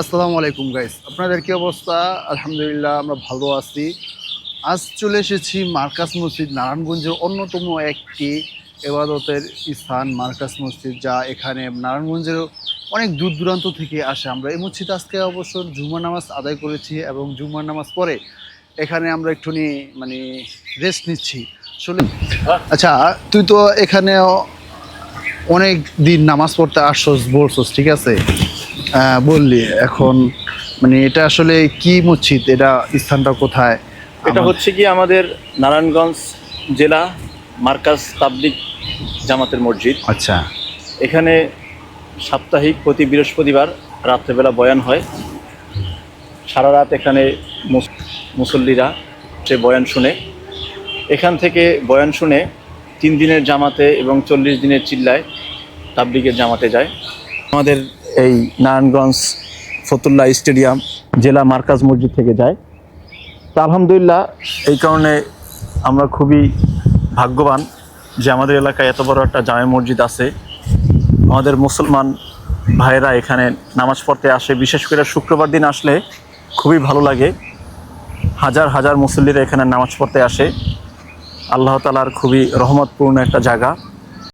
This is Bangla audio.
আসসালামু আলাইকুম গাইস আপনাদের কি অবস্থা? আলহামদুলিল্লাহ, আমরা ভালো আছি। আজ চলে এসেছি মার্কাস মসজিদ, নারায়ণগঞ্জের অন্যতম একটি এবাদতের স্থান, মার্কাস মসজিদ, যা এখানে নারায়ণগঞ্জের অনেক দূর দূরান্ত থেকে আসে আমরা। এই মসজিদ আজকে অবশ্য জুমার নামাজ আদায় করেছি এবং জুমার নামাজ পরে এখানে আমরা একটুখানি মানে রেস্ট নিচ্ছি। আসলে আচ্ছা তুই তো এখানে অনেক দিন নামাজ পড়তে আসছস বলছস, ঠিক আছে? বললি এখন মানে এটা আসলে কি মসজিদ? এটা স্থানটা কোথায়? এটা হচ্ছে কি আমাদের নারায়ণগঞ্জ জেলা মার্কাজ তাবলিক জামাতের মসজিদ। আচ্ছা। এখানে সাপ্তাহিক প্রতি বৃহস্পতিবার রাত্রেবেলা বয়ান হয়। সারা রাত এখানে মুস- মুসল্লিরা সে বয়ান শুনে। এখান থেকে বয়ান শুনে তিন দিনের জামাতে এবং চল্লিশ দিনের চিল্লায় তাবলিগের জামাতে যায়। আমাদের এই নারায়ণগঞ্জ ফতুল্লাহ স্টেডিয়াম জেলা মার্কাজ মসজিদ থেকে যায়। তা আলহামদুলিল্লাহ, এই কারণে আমরা খুবই ভাগ্যবান যে আমাদের এলাকায় এত বড় একটা জামে মসজিদ আছে। আমাদের মুসলমান ভাইয়েরা এখানে নামাজ পড়তে আসে, বিশেষ করে শুক্রবার দিন আসলে খুবই ভালো লাগে। হাজার হাজার মুসল্লিরা এখানে নামাজ পড়তে আসে। আল্লাহ তালার খুবই রহমতপূর্ণ একটা জায়গা।